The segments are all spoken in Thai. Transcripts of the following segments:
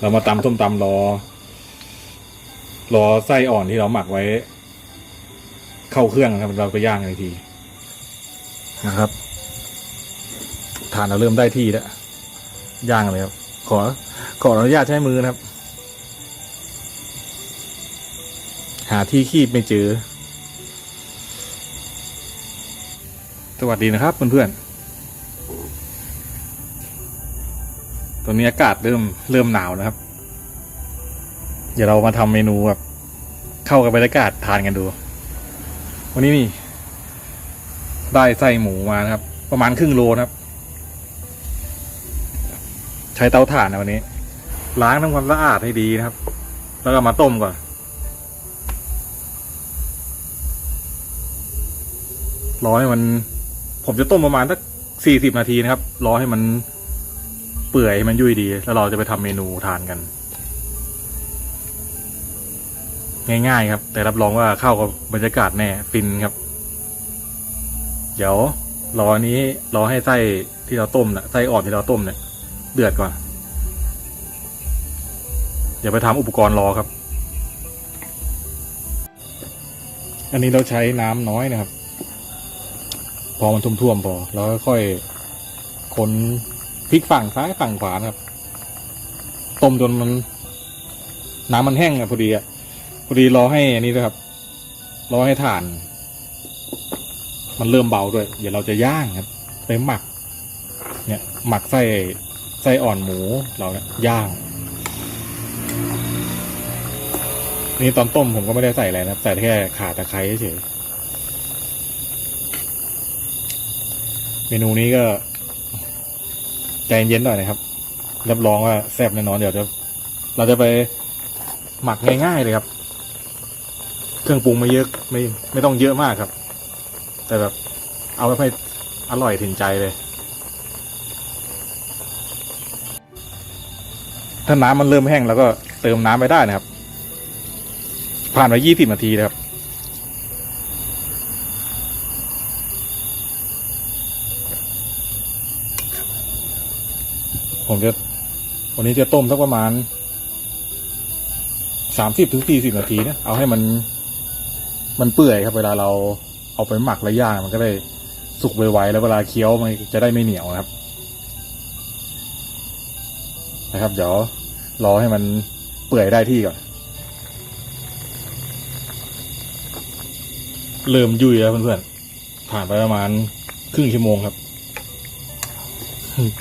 เรามาตำส้มตำรอ รอไส้อ่อนที่เราหมักไว้ เข้าเครื่องนะครับเราไปย่างอีกทีนะครับฐานเราเริ่มได้ที่แล้วย่างเลยครับ ขอ ขออนุญาตใช้มือนะครับ หาที่คีบไม่เจอสวัสดีนะครับเพื่อนๆ อนนี้อากาศเริ่มเริ่มหนาวนะครับ เดี๋ยวเรามาทำเมนูแบบเข้ากับบรรยากาศทานกันดู วันนี้นี่ ได้ไส้หมูมานะครับ ประมาณครึ่งโลนะครับ ใช้เตาถ่านนะวันนี้ ล้างทำความสะอาดให้ดีนะครับ แล้วก็มาต้มก่อนรอให้มัน ผมจะต้มประมาณสักสี่สิบนาทีนะครับ รอให้มัน เปื่อยให้มันยุ่ยดี แล้วเราจะไปทำเมนูทานกัน ง่ายๆครับ แต่รับรองว่าเข้ากับบรรยากาศแน่ฟินครับ เดี๋ยวรออันนี้รอให้ไส้ที่เราต้มนะไส้อ่อนที่เราต้มเนี่ยเดือดก่อนเดี๋ยวไปทำอุปกรณ์รอครับ อันนี้เราใช้น้ำน้อยนะครับ พอมันท่วมๆพอแล้วค่อยคน พลิกฝั่งซ้ายฝั่งขวานะครับ ต้มจนมัน น้ำมันแห้งอะพอดีอะพอดีรอให้อันนี้ด้วยครับ รอให้ถ่าน มันเริ่มเบาด้วย เดี๋ยวเราจะย่างครับ ไปหมัก เนี่ย หมักไส้ไส้อ่อนหมูเราเนี่ยย่าง นี่ตอนต้มผมก็ไม่ได้ใส่อะไรนะครับใส่แค่ข่าตะไคร้เฉยเมนูนี้ก็ ใจเย็นหน่อยนะครับ รับรองว่าแซ่บแน่นอนเดี๋ยวจะเราจะไปหมักง่ายๆเลยครับ เครื่องปรุงไม่เยอะไม่ไม่ต้องเยอะมากครับ แต่แบบเอาไปให้อร่อยถึงใจเลย ถ้าน้ำมันเริ่มแห้งแล้วก็เติมน้ำไปได้นะครับ ผ่านไปยี่สิบนาทีนะครับ ผมจะวันนี้จะต้มสักประมาณสามสิบถึงสี่สิบนาทีนะเอาให้มัน มันเปื่อยครับ เวลาเราเอาไปหมักและย่างมันก็ได้สุกไวๆแล้วเวลาเคี้ยวมันจะได้ไม่เหนียวนะครับ นะครับ เดี๋ยวรอให้มันเปื่อยได้ที่ก่อน เริ่มยุ่ยแล้วเพื่อนๆผ่านไปประมาณครึ่งชั่วโมงครับ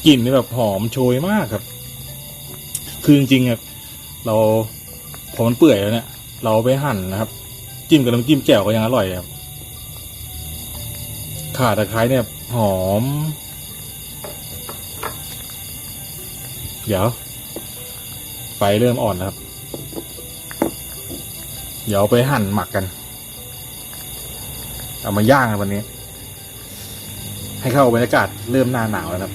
กลิ่นนี่แบบหอมโชยมากครับ คือจริงๆอะเราพอมันเปื่อยแล้วเนี่ย เราไปหั่นนะครับ จิ้มกับน้ำจิ้มแจ่วก็ยังอร่อยครับข่าตะไคร้เนี่ย หอม เดี๋ยวไฟเริ่มอ่อนแล้วครับ เดี๋ยวไปหั่นหมักกัน เอามาย่างครับวันนี้ ให้เข้าบรรยากาศเริ่มหน้าหนาวแล้วครับ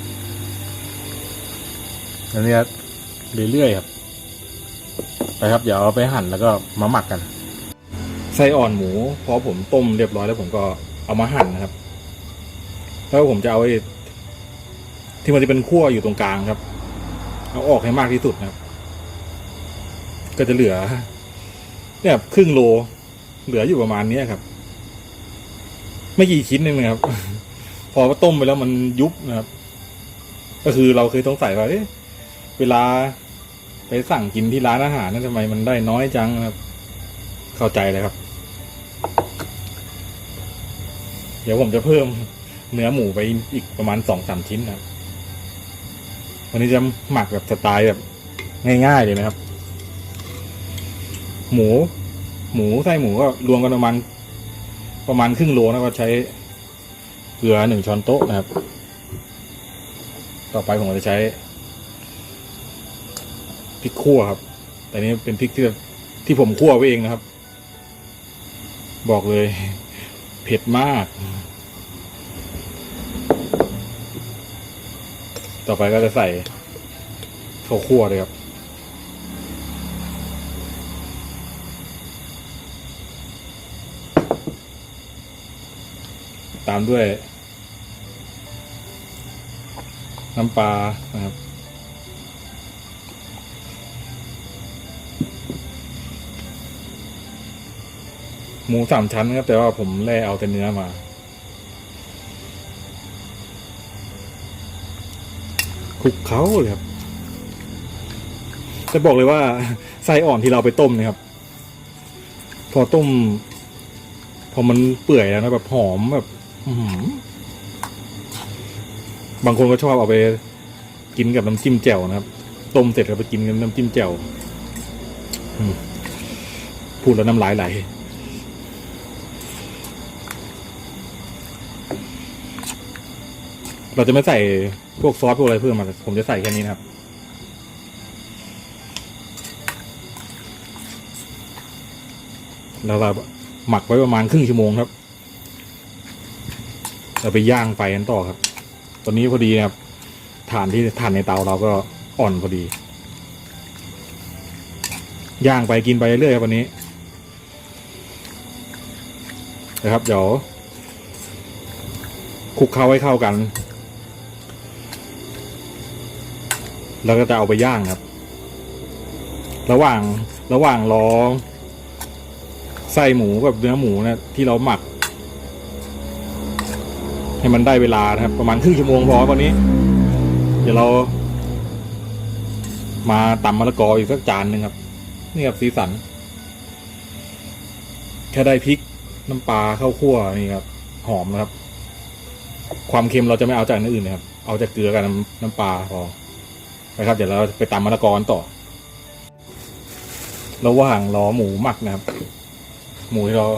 อันนี้เรื่อยๆครับ ไปครับ เดี๋ยวเอาไปหั่นแล้วก็มาหมักกัน ไส้อ่อนหมูพอผมต้มเรียบร้อยแล้วผมก็เอามาหั่นนะครับ แล้วผมจะเอาไอ้ที่มันจะเป็นขั้วอยู่ตรงกลางครับ เอาออกให้มากที่สุดนะครับ ก็จะเหลือ เนี่ยครึ่งโล เหลืออยู่ประมาณเนี้ยครับ ไม่กี่ชิ้นเองนะครับ พอต้มไปแล้วมันยุบนะครับ ก็คือเราเคยสงสัยว่าเอ๊ะ เวลาไปสั่งกินที่ร้านอาหารนั่นทำไมมันได้น้อยจังครับ เข้าใจเลยครับ เดี๋ยวผมจะเพิ่มเนื้อหมูไปอีกประมาณสองสามชิ้นนะวันนี้จะหมักแบบสไตล์แบบง่ายๆเลยนะครับ หมู หมูไส้หมูก็รวมกันประมาณประมาณครึ่งโลนะครับใช้เกลือหนึ่งช้อนโต๊ะนะครับ ต่อไปผมจะใช้ พริกขั่วครับ แต่นี้เป็นพริกที่ที่ผมขั่วไว้เองนะครับ บอกเลย เผ็ดมาก ต่อไปก็จะใส่ข้าวคั่วเลยครับตามด้วย น้ำปลานะครับ หมูสามชั้นครับแต่ว่าผมแล่เอาแต่เนื้อมา คลุกเขาเลยครับจะบอกเลยว่าไส้อ่อนที่เราไปต้มนะครับ พอต้ม พอมันเปื่อยแล้วนะแบบหอมแบบบางคนก็ชอบเอาไปกินกับน้ำจิ้มแจ่วนะครับ ต้มเสร็จก็ไปกินกับน้ำจิ้มแจ่วพูดแล้วน้ำลายไหล เราจะไม่ใส่พวกซอสพวกอะไรเพิ่มมาผมจะใส่แค่นี้นะครับ แล้วเราหมักไว้ประมาณครึ่งชั่วโมงครับ เราไปย่างไฟกันต่อครับ ตอนนี้พอดีนะครับถ่านที่ถ่านในเตาเราก็อ่อนพอดี ย่างไปกินไปเรื่อยครับวันนี้นะครับเดี๋ยวคลุกเคล้าให้เข้ากัน แล้วก็จะเอาไปย่างครับ ระหว่างระหว่างรอไส้หมูกับเนื้อหมูนะที่เราหมัก ให้มันได้เวลานะครับ ประมาณครึ่งชั่วโมงพอวันนี้ เดี๋ยวเรา มาตำมะละกออีกสักจานหนึ่งครับ นี่ครับสีสัน แค่ได้พริกน้ำปลาข้าวคั่วนี่ครับ หอมนะครับ ความเค็มเราจะไม่เอาจากอันอื่นนะครับ เอาจากเกลือกับน้ำน้ำปลาพอ นะครับเดี๋ยวเราไปตำมะละกอต่อ ระหว่างรอหมูหมักนะครับ หมูที่เรา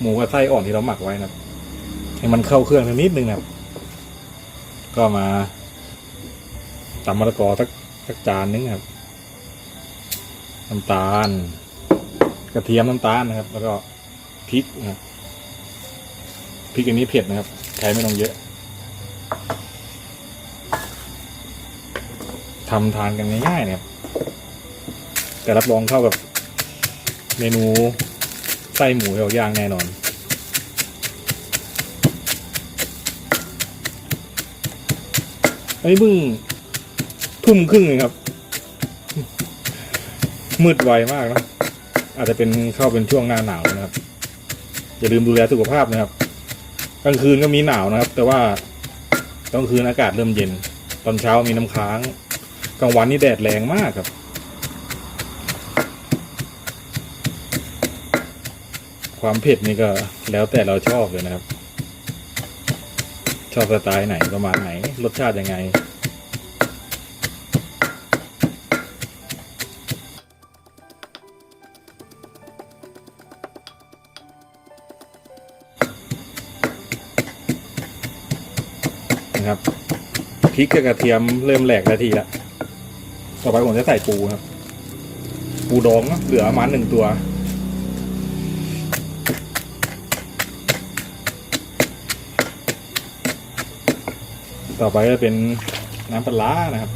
หมูกับไส้อ่อนที่เราหมักไว้นะครับ ให้มันเข้าเครื่องนิดนึงนะครับ ก็มาตำมะละกอสักสักจานนึงครับน้ำตาล กระเทียมน้ำตาลนะครับ แล้วก็พริกนะครับพริกอันนี้เผ็ดนะครับใช้ไม่ต้องเยอะ ทำทานกันง่ายๆเนี่ยครับแต่รับรองเข้ากับเมนูไส้หมูเราย่างแน่นอนอันนี้งทุ่มครึ่งเองครับ มืดไวมากนะอาจจะเป็นเข้าเป็นช่วงหน้าหนาวนะครับ อย่าลืมดูแลสุขภาพนะครับกลางคืนก็มีหนาวนะครับ แต่ว่ากลางคืนอากาศเริ่มเย็น ตอนเช้ามีน้ำค้าง กลางวันนี่แดดแรงมากครับ ความเผ็ดนี่ก็แล้วแต่เราชอบเลยนะครับ ชอบสไตล์ไหนประมาณไหน รสชาติยังไงนะครับพริกกับกระเทียมเริ่มแหลกแล้วทีละ ต่อไปผมจะใส่ปูครับ ปูดองนะเหลือประมาณหนึ่งตัว ต่อไปก็เป็นน้ำปลาร้านะครับ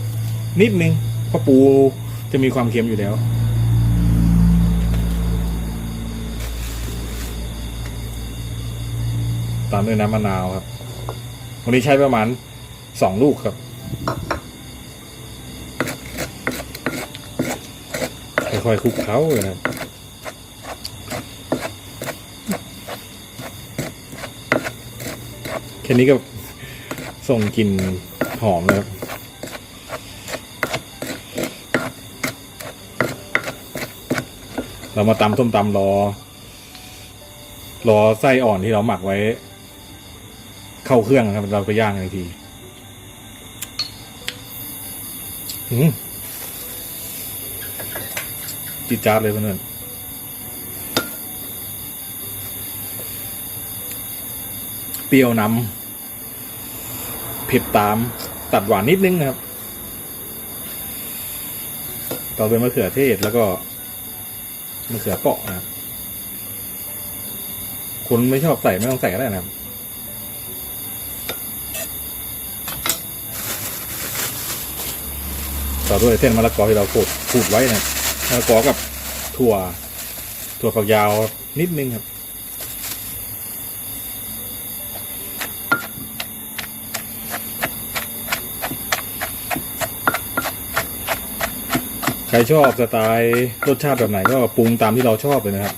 นิดนึงเพราะปูจะมีความเค็มอยู่แล้วตามด้วยน้ำมะนาวครับ วันนี้ใช้ประมาณสองลูกครับ ค่อยคลุกเคล้าเลยนะครับแค่นี้ก็ส่งกลิ่นหอมแล้วเรามาตำส้มตำรอ รอไส้อ่อนที่เราหมักไว้ เข้าเครื่องนะครับ เราไปย่างอีกที อืม จิจาดเลยเพื่อนเปรี้ยวนำเผ็ดตาม ตัดหวานนิดนึงครับ ต่อเป็นมะเขือเทศแล้วก็มะเขือเปราะนะครับคนไม่ชอบใส่ไม่ต้องใส่ก็ได้นะครับต่อด้วยเส้นมะละกอที่เราขูดขูดไว้นะ มะละกอกับถั่ว ถั่วฝักยาวนิดนึงครับ ใครชอบสไตล์รสชาติแบบไหนก็ปรุงตามที่เราชอบเลยนะครับ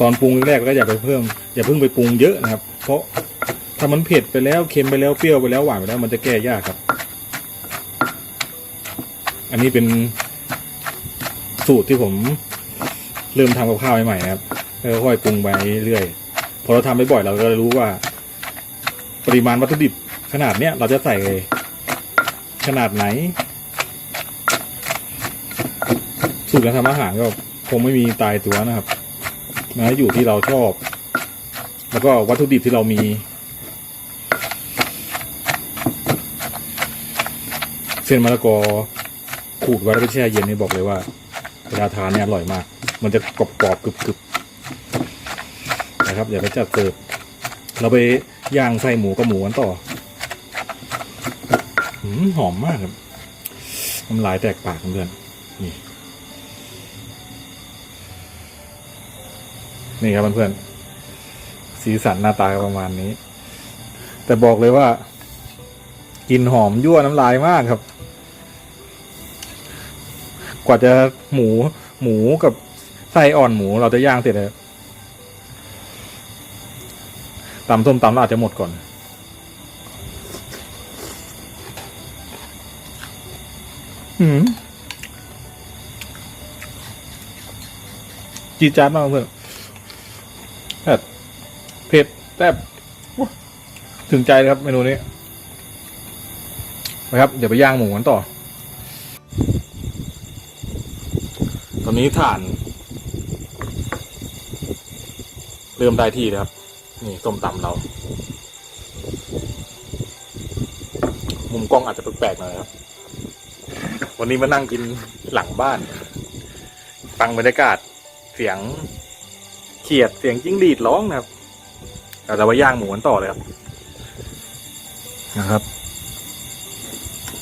ตอนปรุงแรกก็อย่าไปเพิ่ม อย่าเพิ่งไปปรุงเยอะนะครับ เพราะถ้ามันเผ็ดไปแล้วเค็มไปแล้วเปรี้ยวไปแล้วหวานไปแล้วมันจะแก้ยากครับ อันนี้เป็น สูตรที่ผมเริ่มทำกับข้าวใหม่ๆนะครับแล้วค่อยปรุงไปเรื่อยพอเราทำไปบ่อยเราก็รู้ว่า ปริมาณวัตถุดิบขนาดเนี้ยเราจะใส่ขนาดไหน สูตรการทำอาหารก็คงไม่มีตายตัวนะครับนะอยู่ที่เราชอบ แล้วก็วัตถุดิบที่เรามี เส้นมะละกอขูดไว้แล้วไปแช่เย็นนี่บอกเลยว่า เวลาทานเนี่ยอร่อยมาก มันจะกรอบกรอบกรึบกรึบนะครับอย่าไปจัดเสิร์ฟเราไปย่างไส้หมูกับหมูกันต่อหืหอมมากครับน้ำลายแตกปากเพื่อนนี่นี่ครับเพื่อนๆสีสันหน้าตาประมาณนี้ แต่บอกเลยว่า กินหอมยั่วน้ำลายมากครับ กว่าจะหมูหมูกับไส้อ่อนหมูเราจะย่างเสร็จเลยตำส้มตำเราอาจจะหมดก่อนหืมจีดจานมากเพื่อนเผ็ดเผ็ดแซ่บว้าถึงใจเลยครับเมนูนี้นะครับ เดี๋ยวไปย่างหมูกันต่อ นนี้ถ่าน เริ่มได้ที่แล้วครับ นี่ส้มตำเรา มุมกล้องอาจจะแปลกๆหน่อยครับ วันนี้มานั่งกินหลังบ้าน ฟังบรรยากาศเสียงเขียดเสียงจิ้งหรีดร้องนะครับเราจะไปย่างหมูกันต่อเลยครับนะครับ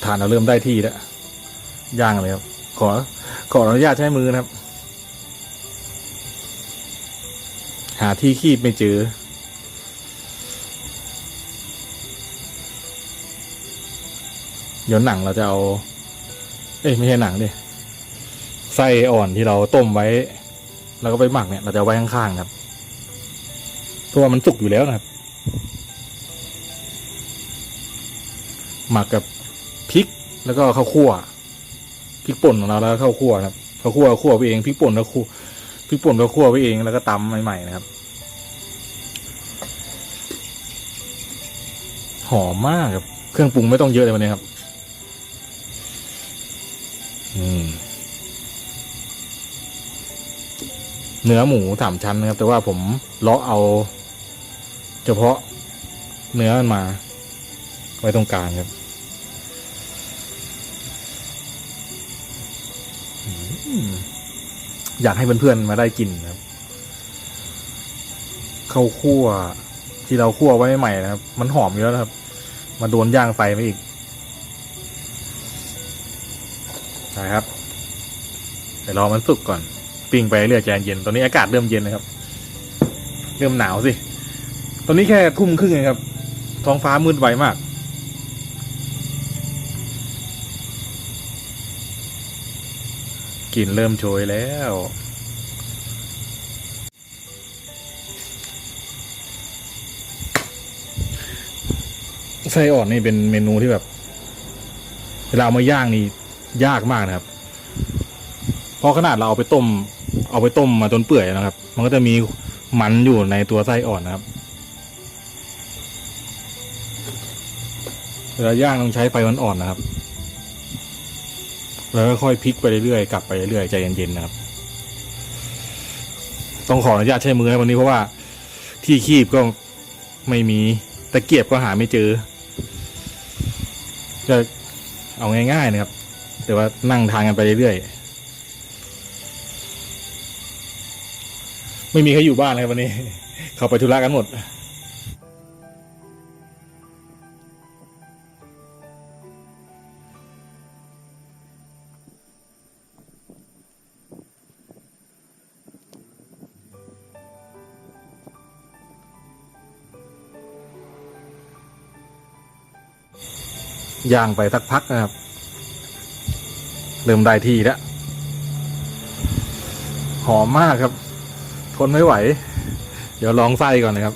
ทานเราเริ่มได้ที่แล้วย่างเลยครับ ขอ ขออนุญาตใช้มือนะครับ หาที่คีบไม่เจอเดี๋ยวหนังเราจะเอา เอ้ยไม่ใช่หนังดิไส้อ่อนที่เราต้มไว้ แล้วก็ไปหมักเนี่ย เราจะไว้ข้างๆครับเพราะว่ามันสุกอยู่แล้วนะครับ หมักกับพริกแล้วก็ข้าวคั่ว พริกป่นของเราแล้วก็ข้าวคั่วครับข้าวคั่วคั่วไปเองพริกป่นแล้วคั่วพริกป่นก็คั่วไปเองแล้วก็ตำใหม่ๆนะครับ หอมมากครับ เครื่องปรุงไม่ต้องเยอะเลยวันนี้ครับเนื้อหมูสามชั้นนะครับ แต่ว่าผมเลาะเอา เฉพาะเนื้อมันมา ไว้ตรงกลางครับ อยากให้เพื่อนๆมาได้กินนะครับข้าวคั่วที่เราคั่วไว้ใหม่นะครับ มันหอมอยู่แล้วนะครับ มาโดนย่างไฟไปอีกนะครับเดี๋ยวรอมันสุกก่อน ปิ้งไปเรื่อยใจเย็นตอนนี้อากาศเริ่มเย็นนะครับ เริ่มหนาวสิ ตอนนี้แค่ทุ่มครึ่งเองครับ ท้องฟ้ามืดไวมาก กลิ่นเริ่มโชยแล้ว ไส้อ่อนนี่เป็นเมนูที่แบบ เวลาเอามาย่างนี่ยากมากนะครับ เพราะขนาดเราเอาไปต้ม เอาไปต้มมาจนเปื่อยนะครับ มันก็จะมีมันอยู่ในตัวไส้อ่อนนะครับเวลาย่างต้องใช้ไฟอ่อนๆนะครับ แล้วค่อยพลิกไปเรื่อยๆกลับไปเรื่อยๆใจเย็นๆนะครับ ต้องขออนุญาตใช้มือนะวันนี้เพราะว่า ที่คีบก็ไม่มีตะเกียบก็หาไม่เจอจะเอาง่ายๆนะครับ แต่ว่านั่งทานกันไปเรื่อยๆไม่มีใครอยู่บ้านเลยวันนี้ เขาไปธุระกันหมด ย่างไปสักพักนะครับ เริ่มได้ที่แล้ว หอมมากครับ ทนไม่ไหว เดี๋ยวลองไส้ก่อนนะครับ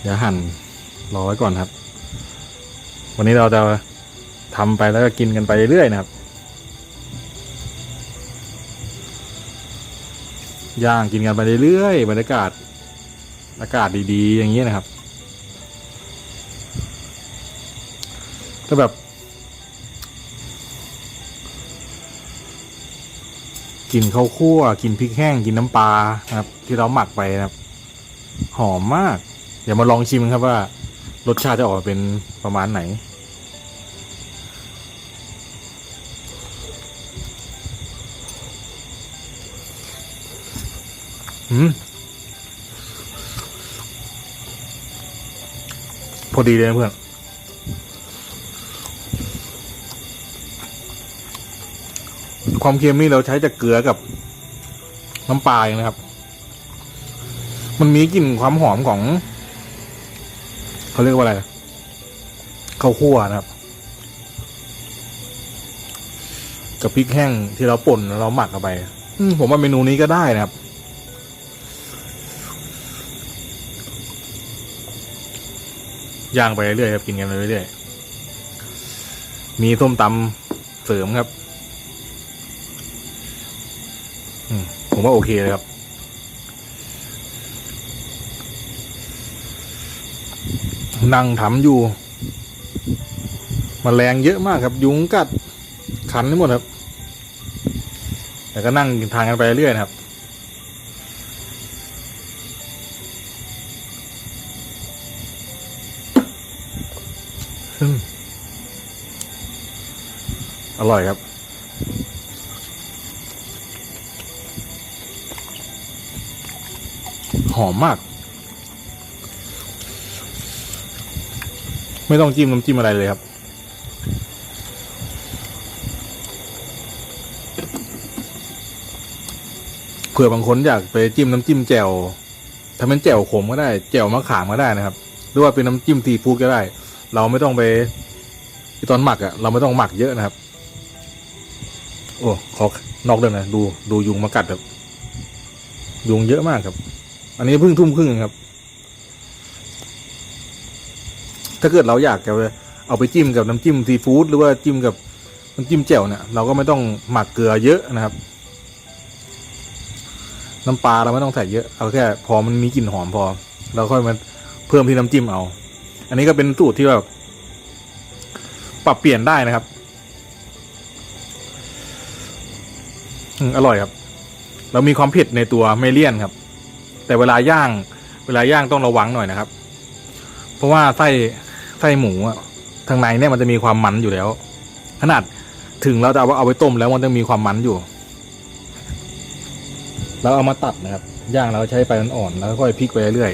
เดี๋ยวหั่นรอไว้ก่อนครับ วันนี้เราจะทำไปแล้วก็กินกันไปเรื่อยนะครับ ย่างกินกันไปเรื่อยๆบรรยากาศอากาศดีๆ อย่างนี้นะครับก็แบบ กินข้าวคั่ว กินพริกแห้ง กินน้ำปลานะครับ ที่เราหมักไปนะครับ หอมมาก เดี๋ยวมาลองชิมครับว่า รสชาติจะออกมาเป็นประมาณไหน พอดีเลยนะเพื่อนความเค็มนี่เราใช้จากเกลือกับน้ำปลาเองนะครับ มันมีกลิ่นความหอมของเขาเรียกว่าอะไรข้าวคั่วนะครับ กับพริกแห้งที่เราป่นเราหมักเข้าไปผมว่าเมนูนี้ก็ได้นะครับ ย่างไปเรื่อยๆครับกินกันไปเรื่อยๆมีส้มตำเสริมครับอืผมว่าโอเคเลยครับ นั่งทำอยู่มแมลงเยอะมากครับ ยุงกัดขันไปหมดครับแต่ก็นั่งทานกันไปเรื่อยนะครับ อร่อยครับ หอมมาก ไม่ต้องจิ้มน้ำจิ้มอะไรเลยครับ เผื่อบางคนอยากไปจิ้มน้ำจิ้มแจ่วถ้าเป็นแจ่วขมก็ได้แจ่วมะขามก็ได้นะครับ หรือว่าเป็นน้ำจิ้มซีฟูดก็ได้ เราไม่ต้องไปตอนหมักอะ่ะ เราไม่ต้องหมักเยอะนะครับ โอ้ขอนอกเรื่องนะดูดูยุงมากัดครับยุงเยอะมากครับ อันนี้เพิ่งทุ่มครึ่งครับ ถ้าเกิดเราอยากจะเอาไปจิ้มกับน้ำจิ้มซีฟู้ดหรือว่าจิ้มกับน้ำจิ้มแจ่วเนี่ยเราก็ไม่ต้องหมักเกลือเยอะนะครับ น้ำปลาเราไม่ต้องใส่เยอะเอาแค่พอมันมีกลิ่นหอมพอ เราค่อยมาเพิ่มที่น้ำจิ้มเอา อันนี้ก็เป็นสูตรที่แบบปรับเปลี่ยนได้นะครับ อร่อยครับ เรามีความเผ็ดในตัวไม่เลี่ยนครับ แต่เวลาย่าง เวลาย่างต้องระวังหน่อยนะครับ เพราะว่าไส้ไส้หมูอะทางในเนี่ยมันจะมีความมันอยู่แล้ว ขนาดถึงเราจะเอาเอาไปต้มแล้วมันจะมีความมันอยู่แล้วเอามาตัดนะครับ ย่างแล้วใช้ไฟอ่อนๆแล้วค่อยพลิกไปเรื่อย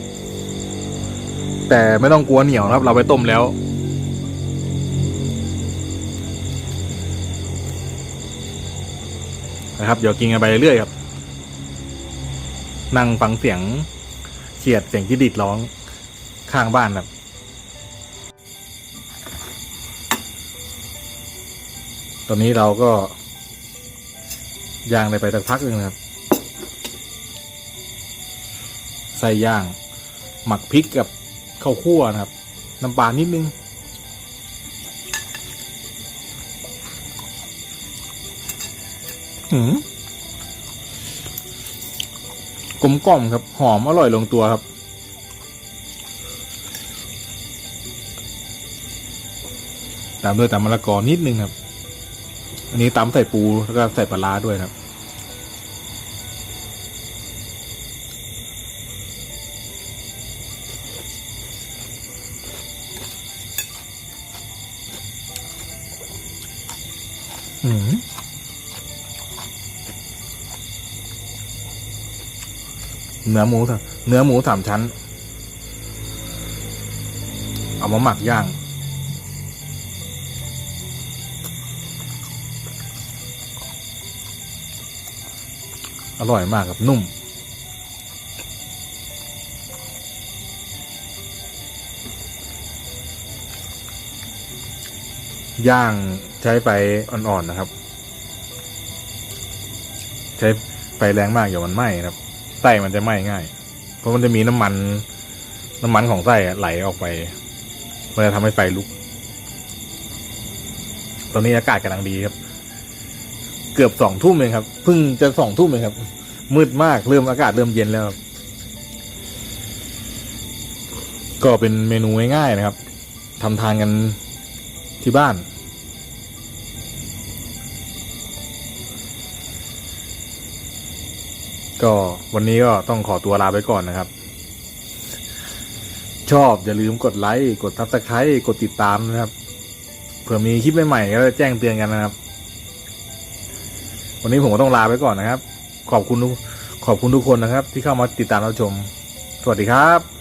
ๆแต่ไม่ต้องกลัวเหนียวนะครับ เราไปต้มแล้ว นะครับ เดี๋ยวกินกันไปเรื่อยๆครับ นั่งฟังเสียงเขียดเสียงที่ดิดร้องข้างบ้านครับตอนนี้เราก็ย่างได้ไปสักพักหนึ่งนะครับใส่ย่าง หมักพริกกับข้าวคั่วนะครับ น้ำปลานิดนึง กลมกล่อมครับ หอมอร่อยลงตัวครับ ตามด้วยตำมะละกอนิดนึงครับ อันนี้ตำใส่ปูแล้วก็ใส่ปลาร้าด้วยครับ เนื้อหมูเนื้อหมูสามชั้น เอามาหมักย่าง อร่อยมากครับนุ่ม ย่างใช้ไฟอ่อนๆนะครับ ใช้ไฟแรงมากอย่ามันไหม้ครับ ไส้มันจะไหม้ง่าย เพราะมันจะมีน้ำมัน น้ำมันของไส้ไหลออกไป มันจะทำให้ไฟลุก ตอนนี้อากาศกำลังดีครับ เกือบสองทุ่มเองครับเพิ่งจะสองทุ่มเองครับ มืดมากเริ่มอากาศเริ่มเย็นแล้วครับ ก็เป็นเมนูง่ายๆนะครับทำทานกันที่บ้าน ก็วันนี้ก็ต้องขอตัวลาไปก่อนนะครับ ชอบอย่าลืมกดไลค์กดทับสไครต์กดติดตามนะครับเผื่อมีคลิปใหม่ๆก็จะแจ้งเตือนกันนะครับ วันนี้ผมก็ต้องลาไปก่อนนะครับ ขอบคุณทุกขอบคุณทุกคนนะครับ ที่เข้ามาติดตามรับชม สวัสดีครับ